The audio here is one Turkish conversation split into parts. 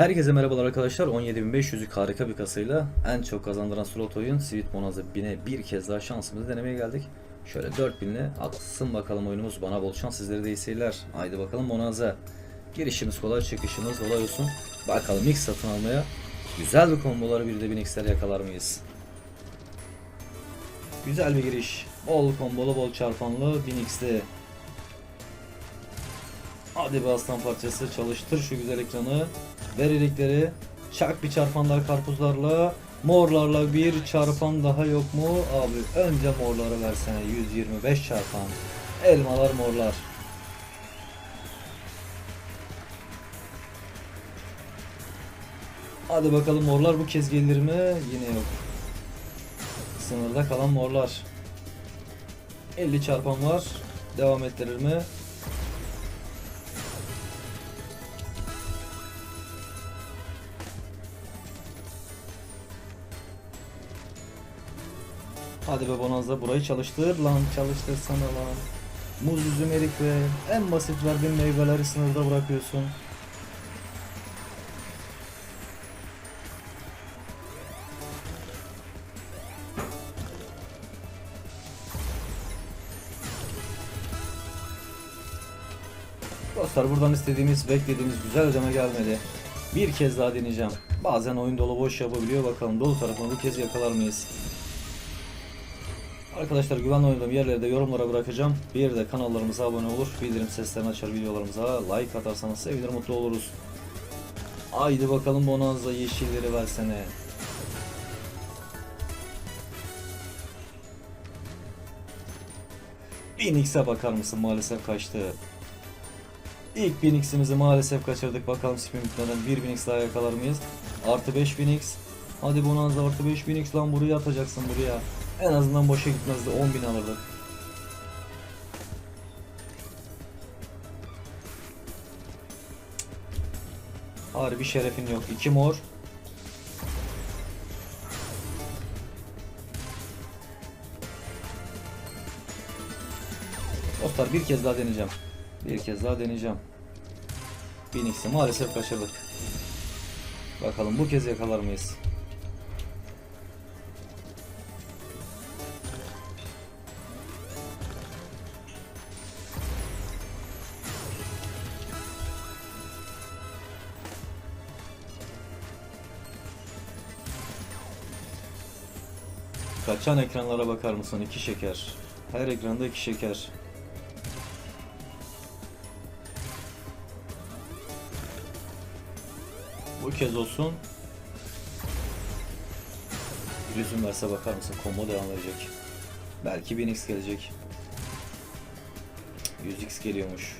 Herkese merhabalar arkadaşlar. 17.500'lük harika bir kasayla en çok kazandıran slot oyun Sweet Bonanza 1000'e bir kez daha şansımızı denemeye geldik. Şöyle 4000'le atsın bakalım oyunumuz. Bana bol şans sizlere de seyirler. Haydi bakalım Bonanza. Girişimiz kolay, çıkışımız kolay olsun. Bakalım X satın almaya. Güzel bir komboları bir de 1000x'ler yakalar mıyız? Güzel bir giriş. Bol kombolu, bol çarpanlı 1000x'li. Hadi be aslan parçası çalıştır şu güzel ekranı. Ver ilikleri. Çak bir çarpan daha karpuzlarla. Morlarla bir çarpan daha yok mu? Abi önce morları versene 125 çarpan. Elmalar morlar. Hadi bakalım morlar bu kez gelir mi? Yine yok. Sınırda kalan morlar. 50 çarpan var. Devam ettirir mi? Hadi be Bonanza burayı çalıştır lan çalıştırsana lan. Muz üzüm erik ve en basit verdiğin meyveleri sınırda bırakıyorsun. Dostlar buradan istediğimiz, beklediğimiz güzel ödeme gelmedi. Bir kez daha deneyeceğim. Bazen oyun dolu boş yapabiliyor bakalım dolu tarafını bu kez yakalar mıyız? Arkadaşlar güvenli oynadığım yerleri de yorumlara bırakacağım. Bir de kanallarımıza abone olur, bildirim seslerini açar videolarımıza like atarsanız sevinir mutlu oluruz. Haydi bakalım Bonanza yeşilleri versene. Phoenix'e bakar mısın maalesef kaçtı. İlk Phoenix'imizi maalesef kaçırdık. Bakalım spin bitmeden bir Phoenix daha yakalar mıyız? Artı 5 Phoenix. Hadi Bonanza artı 5 Phoenix lan buraya atacaksın buraya. En azından boşa gitmezdi 10.000 alırdık. Harbi şerefin yok. 2 mor. Dostlar bir kez daha deneyeceğim. Bir kez daha deneyeceğim. Phoenix'i maalesef kaçırdık. Bakalım bu kez yakalar mıyız? Kaçan ekranlara bakar mısın? İki şeker. Her ekranda iki şeker. Bu kez olsun. Bir üzüm verse bakar mısın? Combo devam edecek. Belki 1000x gelecek. Cık, 100x geliyormuş.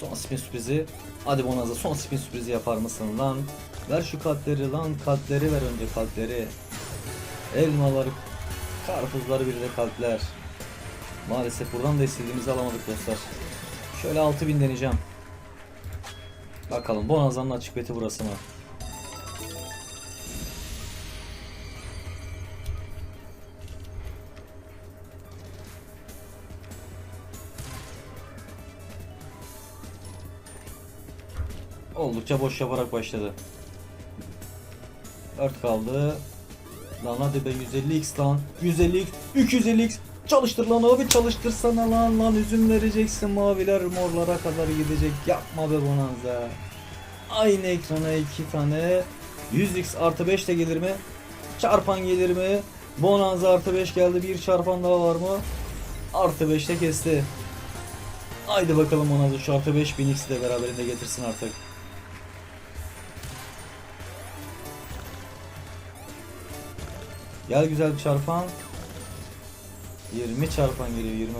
Son spin sürprizi. Hadi Bonanza son spin sürprizi yapar mısın lan? Ver şu kalpleri lan kalpleri ver önce kalpleri. Elmaları, karpuzları bir de kalpler. Maalesef buradan da istediğimizi alamadık dostlar. Şöyle 6000 deneyeceğim. Bakalım Bonanza'nın açık beti burası mı? Oldukça boş yaparak başladı. 4 kaldı. Lan hadi be 150x lan. 150x, 250x. Çalıştır lan abi çalıştırsana lan lan üzüm vereceksin maviler morlara kadar gidecek. Yapma be Bonanza. Aynı ekrana iki tane. 100x artı 5 de gelir mi? Çarpan gelir mi? Bonanza artı 5 geldi. Bir çarpan daha var mı? Artı 5 de kesti. Haydi bakalım Bonanza şu artı 5 1000x'i de beraberinde getirsin artık. Gel güzel bir çarpan. 20 çarpan geliyor 20.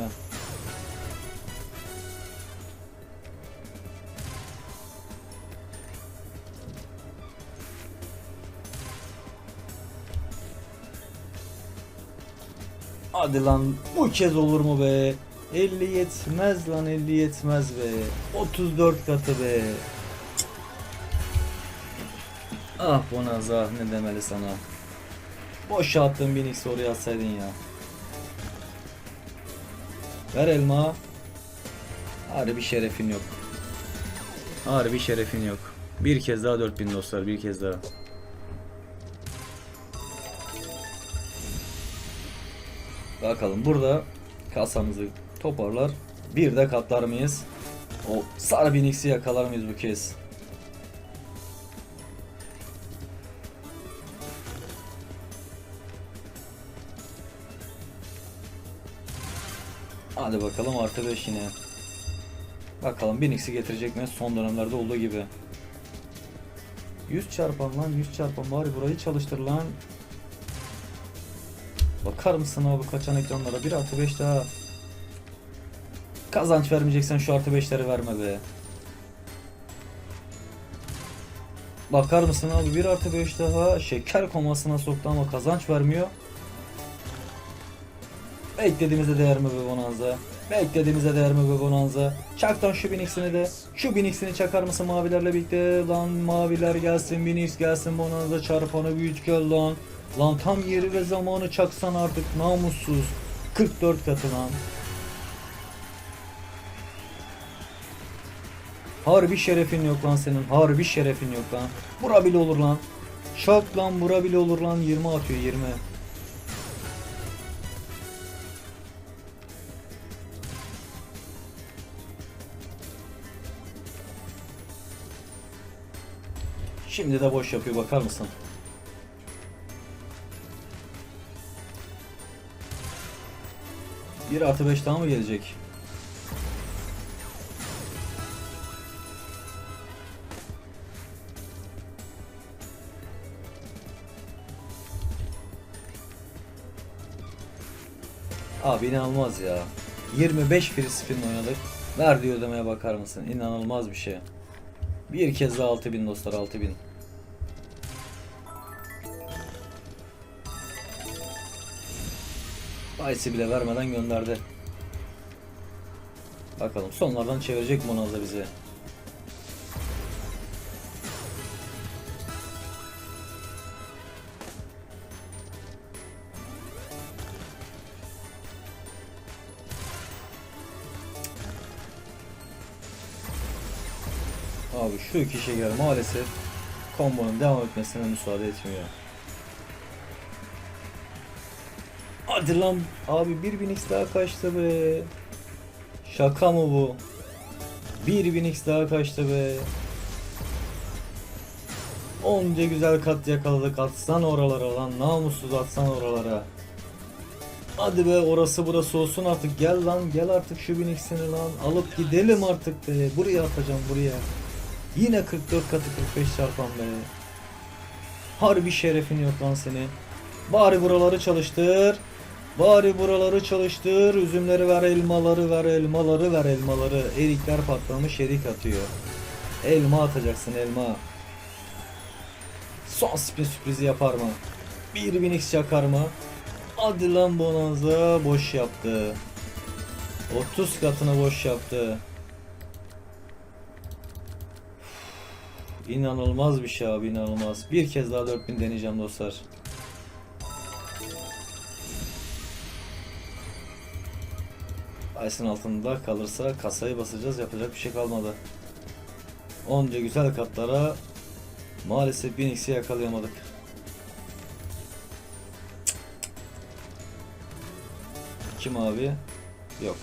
Hadi lan bu kez olur mu be? 50 yetmez lan 50 yetmez be. 34 katı be. Ah Bonanza ne demeli sana. Boş attığın bir Nix oraya atsaydın ya. Ver elma. Harbi şerefin yok. Harbi şerefin yok. Bir kez daha 4000 dostlar bir kez daha. Bakalım burada kasamızı toparlar. Bir de katlar mıyız? O sarı biniksi yakalar mıyız bu kez? Hadi bakalım artı 5 yine. Bakalım 1000x'i getirecek mi? Son dönemlerde olduğu gibi. 100 çarpan lan 100 çarpan bari burayı çalıştır lan. Bakar mısın abi kaçan ekranlara? 1 artı 5 daha. Kazanç vermeyeceksen şu artı 5'leri verme be. Bakar mısın abi 1 artı 5 daha şeker komasına soktu ama kazanç vermiyor. Beklediğimize değer mi be Bonanza? Beklediğimize değer mi be Bonanza? Çak lan şu Binix'ini de. Şu Binix'ini çakar mısın mavilerle birlikte? Lan maviler gelsin, Binix gelsin, Bonanza çarpanı büyüt gel lan. Lan tam yeri ve zamanı çaksan artık namussuz. 44 katı lan. Harbi şerefin yok lan senin. Harbi şerefin yok lan. Bura bile olur lan. Şak lan bura bile olur lan. 20 atıyor 20. Şimdi de boş yapıyor bakar mısın? Bir artı 5 daha mı gelecek? Abi inanılmaz ya. 25 free spin oynadık. Verdiği ödemeye bakar mısın? İnanılmaz bir şey. Bir kez daha 6000 dostlar 6000. Ice'i bile vermeden gönderdi. Bakalım sonlardan çevirecek Monaz'a bizi. Abi şu iki şeker maalesef kombonun devam etmesine müsaade etmiyor. Hadi lan abi bir binix daha kaçtı be. Şaka mı bu? Bir binix daha kaçtı be. Onca güzel kat yakaladık atsan oralara lan namussuz atsan oralara. Hadi be orası burası olsun artık gel lan gel artık şu binixini lan alıp gidelim artık be buraya atacağım buraya. Yine 44 katı 45 çarpan be. Harbi şerefin yok lan seni. Bari buraları çalıştır. Bari buraları çalıştır. Üzümleri ver, elmaları ver, elmaları ver, elmaları. Erikler patlamış, erik atıyor. Elma atacaksın, elma. Son spin sürprizi yapar mı? Bir binix çakar mı? Hadi lan Bonanza boş yaptı. 30 katını boş yaptı. İnanılmaz bir şey abi inanılmaz. Bir kez daha 4000 deneyeceğim dostlar. Ice'ın altında kalırsa kasayı basacağız yapacak bir şey kalmadı. Onca güzel katlara maalesef 1000x'i yakalayamadık. Kim abi? Yok.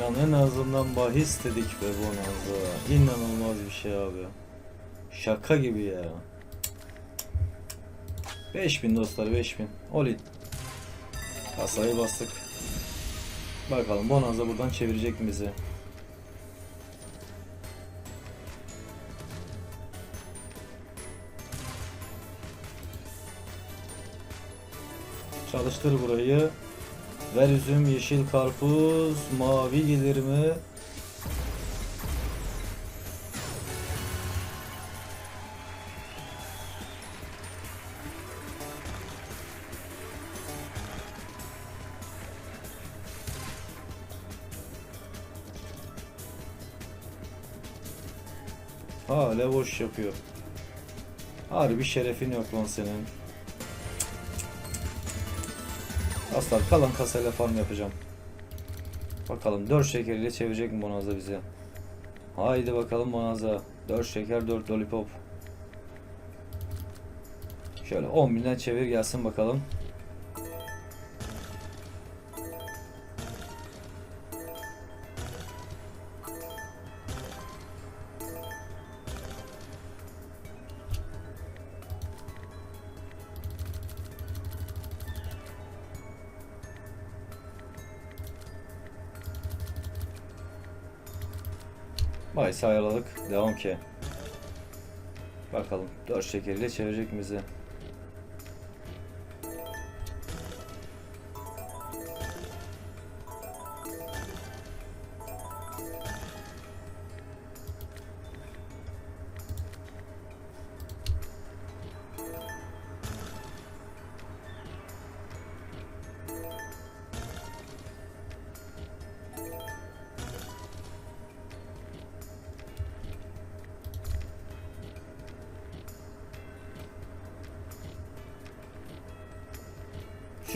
Yani en azından bahis dedik be Bonanza. İnanılmaz bir şey abi. Şaka gibi ya. 5000 dostlar 5000. Olin. Kasayı bastık. Bakalım Bonanza buradan çevirecek mi bizi? Çalıştır burayı. Ver üzüm, yeşil karpuz, mavi gelir mi? Hala boş yapıyor. Harbi şerefin yok lan senin. Aslan kalan kasayla farm yapacağım. Bakalım 4 şekeriyle çevirecek mi Bonanza bize? Haydi bakalım Bonanza. 4 şeker 4 lollipop. Şöyle 10 binden çevir gelsin bakalım. Vay sayaladık. Devam ki. Bakalım 4 şekeriyle çevirecek bizi?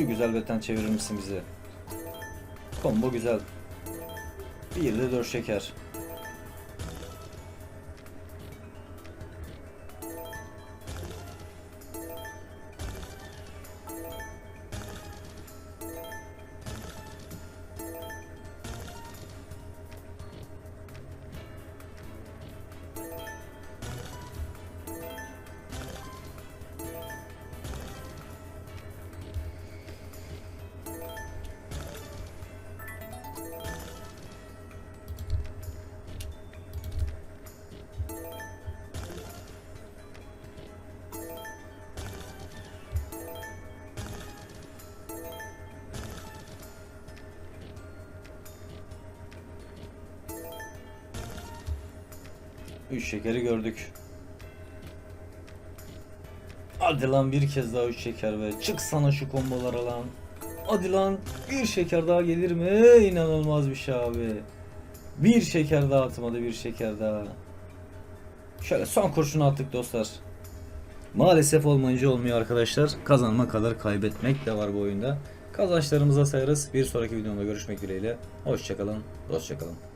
Şu güzel beten çevirir misin bizi? Combo güzel. Bir de 4 şeker. Üç şekeri gördük. Hadi lan bir kez daha üç şeker ve çık sana şu kombolara lan. Hadi lan bir şeker daha gelir mi? İnanılmaz bir şey abi. Bir şeker daha atmadı bir şeker daha. Şöyle son kurşunu attık dostlar. Maalesef olmayınca olmuyor arkadaşlar. Kazanma kadar kaybetmek de var bu oyunda. Kazançlarımıza sayarız. Bir sonraki videomda görüşmek dileğiyle. Hoşçakalın. Hoşçakalın.